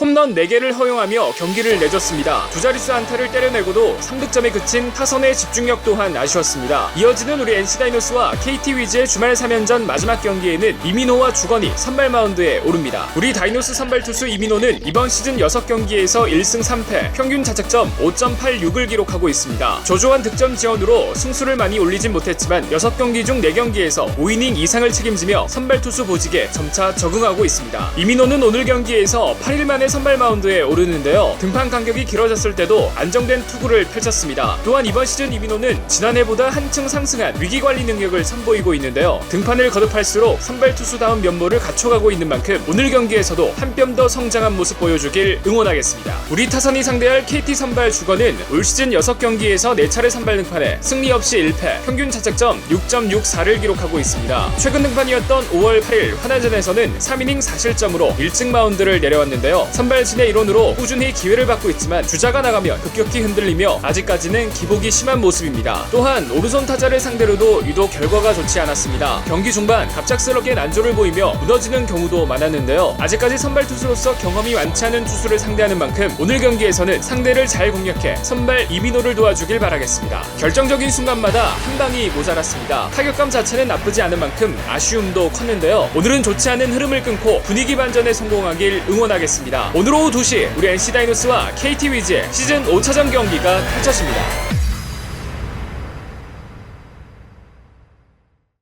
홈런 4개를 허용하며 경기를 내줬습니다. 두 자릿수 안타를 때려내고도 3득점에 그친 타선의 집중력 또한 아쉬웠습니다. 이어지는 우리 NC 다이노스와 KT 위즈의 주말 3연전 마지막 경기에는 이민호와 주건이 선발 마운드에 오릅니다. 우리 다이노스 선발 투수 이민호는 이번 시즌 6경기에서 1승 3패, 평균 자책점 5.86을 기록하고 있습니다. 조조한 득점 지원으로 승수를 많이 올리진 못했지만 6경기 중 4경기에서 5이닝 이상을 책임지며 선발 투수 보직에 점차 적응하고 있습니다. 이민호는 오늘 경기에서 8일 만에 선발 마운드에 오르는데요. 등판 간격이 길어졌을 때도 안정된 투구를 펼쳤습니다. 또한 이번 시즌 이민호는 지난해보다 한층 상승한 위기 관리 능력을 선보이고 있는데요. 등판을 거듭할수록 선발 투수다운 면모를 갖춰가고 있는 만큼 오늘 경기에서도 한 뼘 더 성장한 모습 보여주길 응원하겠습니다. 우리 타선이 상대할 KT 선발 주건은 올 시즌 6경기에서 4차례 선발 등판에 승리 없이 1패, 평균 자책점 6.64를 기록하고 있습니다. 최근 등판이었던 5월 8일 화나전에서는 3이닝 4실점으로 1층 마운드를 내려왔는데요. 선발진의 일원으로 꾸준히 기회를 받고 있지만 주자가 나가면 급격히 흔들리며 아직까지는 기복이 심한 모습입니다. 또한 오른손 타자를 상대로도 유독 결과가 좋지 않았습니다. 경기 중반 갑작스럽게 난조를 보이며 무너지는 경우도 많았는데요. 아직까지 선발 투수로서 경험이 많지 않은 투수를 상대하는 만큼 오늘 경기에서는 상대를 잘 공략해 선발 이민호를 도와주길 바라겠습니다. 결정적인 순간마다 한 방이 모자랐습니다. 타격감 자체는 나쁘지 않은 만큼 아쉬움도 컸는데요. 오늘은 좋지 않은 흐름을 끊고 분위기 반전에 성공하길 응원하겠습니다. 오늘 오후 2시 우리 NC 다이노스와 KT 위즈의 시즌 5차전 경기가 펼쳐집니다.